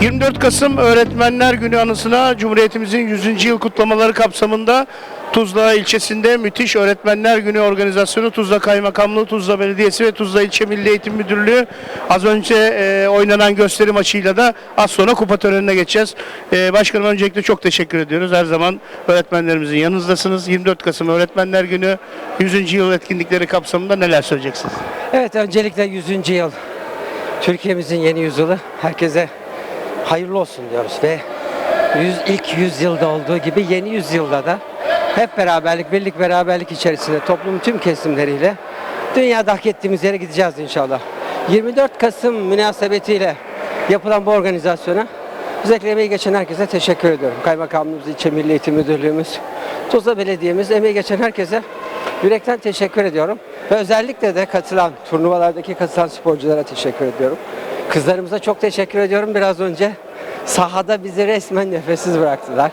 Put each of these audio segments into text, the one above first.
24 Kasım Öğretmenler Günü anısına Cumhuriyetimizin 100. yıl kutlamaları kapsamında Tuzla ilçesinde müthiş Öğretmenler Günü organizasyonu Tuzla Kaymakamlığı, Tuzla Belediyesi ve Tuzla İlçe Milli Eğitim Müdürlüğü az önce e, oynanan gösteri maçıyla da az sonra kupa törenine geçeceğiz. E, başkanım öncelikle çok teşekkür ediyoruz. Her zaman öğretmenlerimizin yanınızdasınız. 24 Kasım Öğretmenler Günü 100. yıl etkinlikleri kapsamında neler söyleyeceksiniz? Evet öncelikle 100. yıl Türkiye'mizin yeni yüzyılı herkese hayırlı olsun diyoruz ve yüz, ilk yüzyılda olduğu gibi yeni yüzyılda da hep beraberlik, birlik beraberlik içerisinde toplumun tüm kesimleriyle dünyada hak ettiğimiz yere gideceğiz inşallah. 24 Kasım münasebetiyle yapılan bu organizasyona özellikle emeği geçen herkese teşekkür ediyorum. Kaymakamlığımız, İlçe Milli Eğitim Müdürlüğümüz, Tuzla Belediye'miz, emeği geçen herkese yürekten teşekkür ediyorum. Ve özellikle de katılan, turnuvalardaki katılan sporculara teşekkür ediyorum. Kızlarımıza çok teşekkür ediyorum. Biraz önce sahada bizi resmen nefessiz bıraktılar.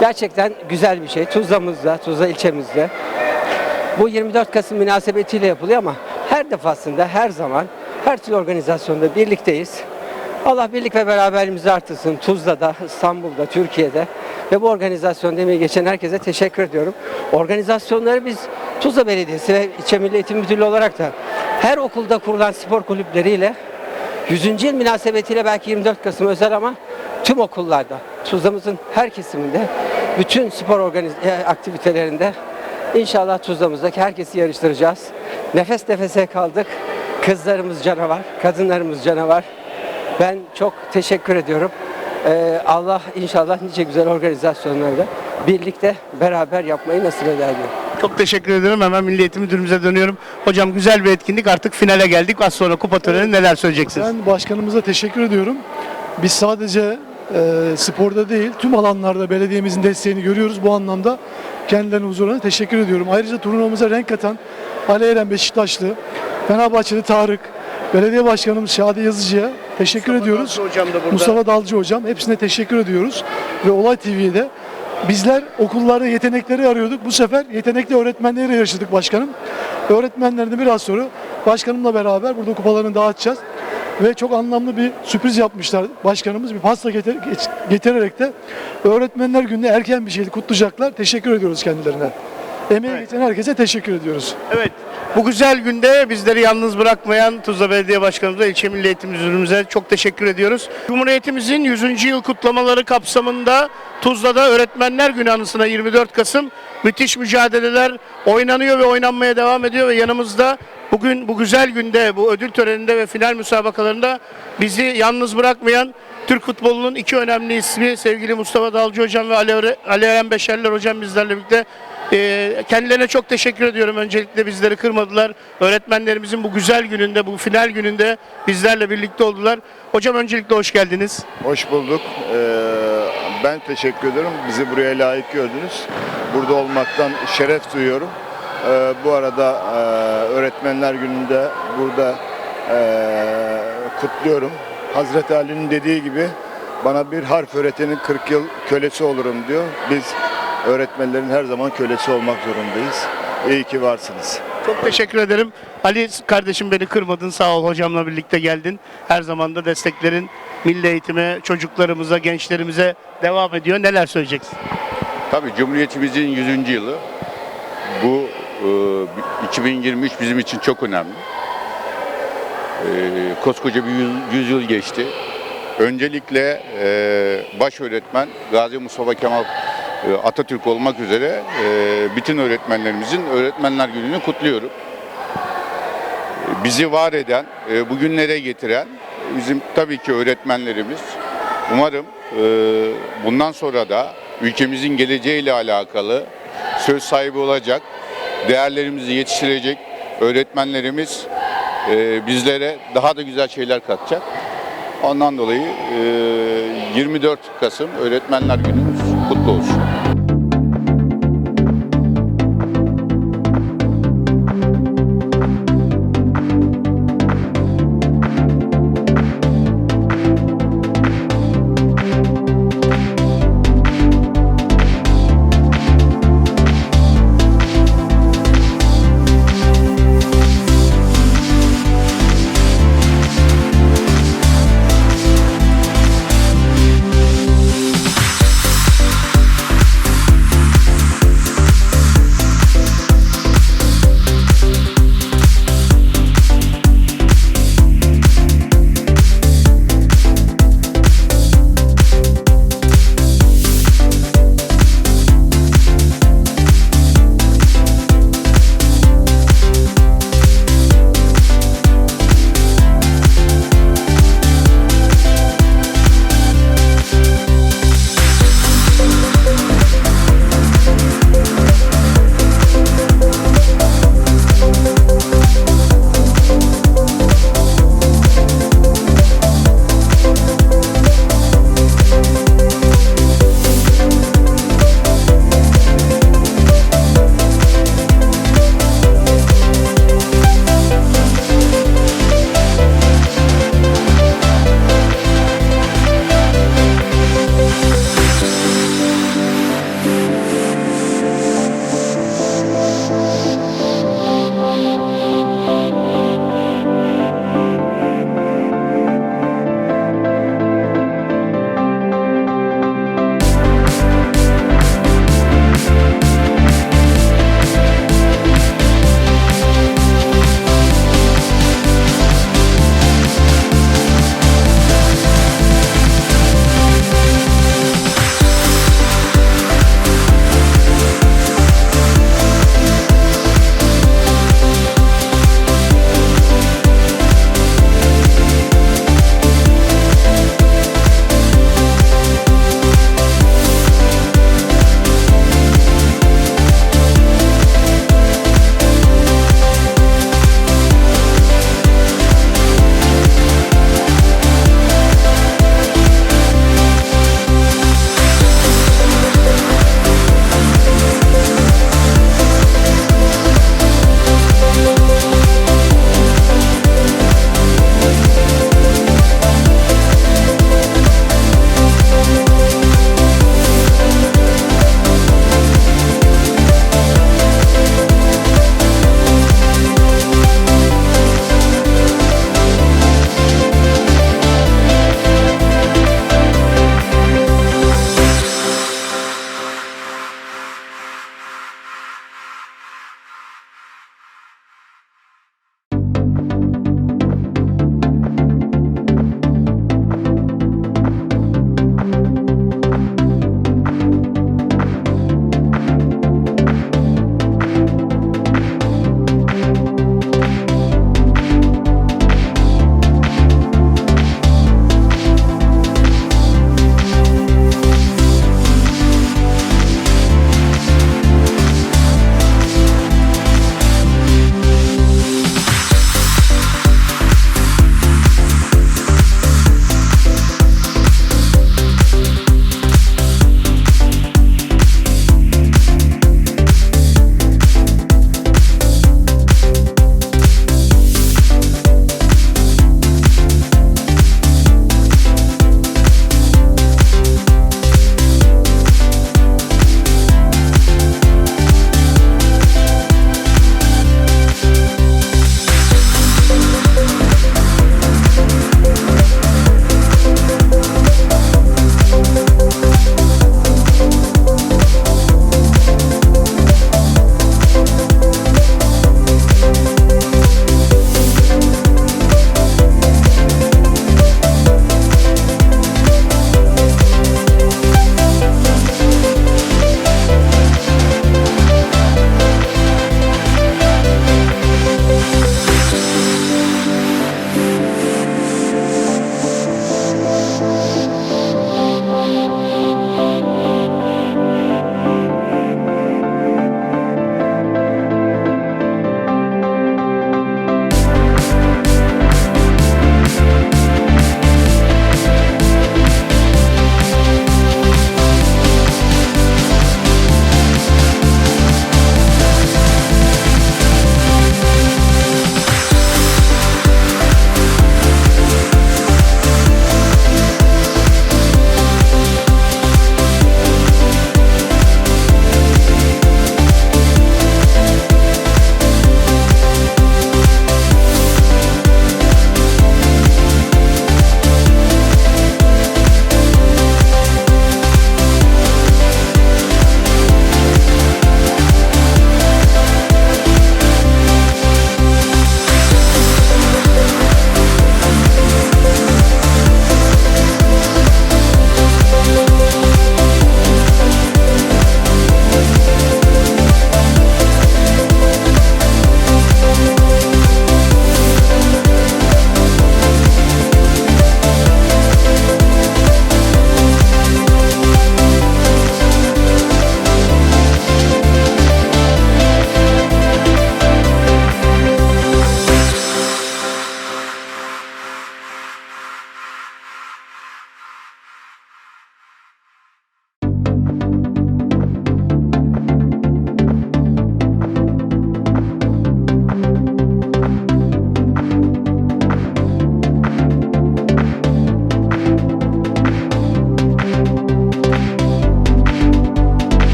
Gerçekten güzel bir şey. Tuzla'mızda, Tuzla ilçemizde. Bu 24 Kasım münasebetiyle yapılıyor ama her defasında, her zaman, her türlü organizasyonda birlikteyiz. Allah birlik ve beraberliğimizi artırsın. Tuzla'da, İstanbul'da, Türkiye'de ve bu organizasyonda emeği geçen herkese teşekkür ediyorum. Organizasyonları biz Tuzla Belediyesi ve İlçe Milli Eğitim Müdürlüğü olarak da her okulda kurulan spor kulüpleriyle 100. yıl münasebetiyle belki 24 Kasım özel ama tüm okullarda, Tuzla'mızın her kesiminde, bütün spor organiz e, aktivitelerinde inşallah Tuzla'mızdaki herkesi yarıştıracağız. Nefes nefese kaldık. Kızlarımız canavar, kadınlarımız canavar. Ben çok teşekkür ediyorum. Ee, Allah inşallah nice güzel organizasyonlarda birlikte beraber yapmayı nasip eder diyorum. Çok teşekkür ederim. Hemen Milli Eğitim Müdürümüze dönüyorum. Hocam güzel bir etkinlik. Artık finale geldik. Az sonra kupa töreni neler söyleyeceksiniz? Ben başkanımıza teşekkür ediyorum. Biz sadece e, sporda değil tüm alanlarda belediyemizin desteğini görüyoruz. Bu anlamda kendilerine huzuruna teşekkür ediyorum. Ayrıca turnuvamıza renk katan Ali Eren Beşiktaşlı, Fenerbahçeli Tarık, belediye başkanımız Şadi Yazıcı'ya teşekkür Mustafa ediyoruz. Dalcı hocam da burada. Mustafa Dalcı hocam hepsine teşekkür ediyoruz. Ve Olay TV'de bizler okullarda yetenekleri arıyorduk. Bu sefer yetenekli öğretmenleri yaşadık başkanım. Öğretmenlerini biraz sonra başkanımla beraber burada kupalarını dağıtacağız. Ve çok anlamlı bir sürpriz yapmışlar başkanımız. Bir pasta getir- getirerek de öğretmenler gününü erken bir şekilde kutlayacaklar. Teşekkür ediyoruz kendilerine. Emeği Evet. geçen herkese teşekkür ediyoruz. Evet. Bu güzel günde bizleri yalnız bırakmayan Tuzla Belediye Başkanımıza, İlçe Milli Eğitim Müdürümüze çok teşekkür ediyoruz. Cumhuriyetimizin 100. yıl kutlamaları kapsamında Tuzla'da Öğretmenler Günü anısına 24 Kasım müthiş mücadeleler oynanıyor ve oynanmaya devam ediyor ve yanımızda bugün bu güzel günde, bu ödül töreninde ve final müsabakalarında bizi yalnız bırakmayan Türk futbolunun iki önemli ismi sevgili Mustafa Dalcı Hocam ve Ali, Ali Eren Beşerler Hocam bizlerle birlikte. Ee, kendilerine çok teşekkür ediyorum. Öncelikle bizleri kırmadılar. Öğretmenlerimizin bu güzel gününde, bu final gününde bizlerle birlikte oldular. Hocam öncelikle hoş geldiniz. Hoş bulduk. Ee, ben teşekkür ederim. Bizi buraya layık gördünüz. Burada olmaktan şeref duyuyorum. Ee, bu arada e, Öğretmenler Günü'nde burada e, kutluyorum. Hazreti Ali'nin dediği gibi bana bir harf öğretenin 40 yıl kölesi olurum diyor. Biz öğretmenlerin her zaman kölesi olmak zorundayız. İyi ki varsınız. Çok teşekkür ederim. Ali kardeşim beni kırmadın. Sağ ol hocamla birlikte geldin. Her zaman da desteklerin milli eğitime, çocuklarımıza, gençlerimize devam ediyor. Neler söyleyeceksin? Tabii Cumhuriyetimizin 100. yılı. Bu e, 2023 bizim için çok önemli. E, koskoca bir yüz, yüzyıl geçti. Öncelikle e, baş öğretmen Gazi Mustafa Kemal Atatürk olmak üzere e, bütün öğretmenlerimizin Öğretmenler Günü'nü kutluyorum. E, Bizi var eden, e, bugünlere getiren bizim tabii ki öğretmenlerimiz. Umarım e, bundan sonra da ülkemizin geleceğiyle alakalı söz sahibi olacak, değerlerimizi yetiştirecek öğretmenlerimiz bizlere daha da güzel şeyler katacak. Ondan dolayı e, 24 Kasım Öğretmenler Günümüz куточку.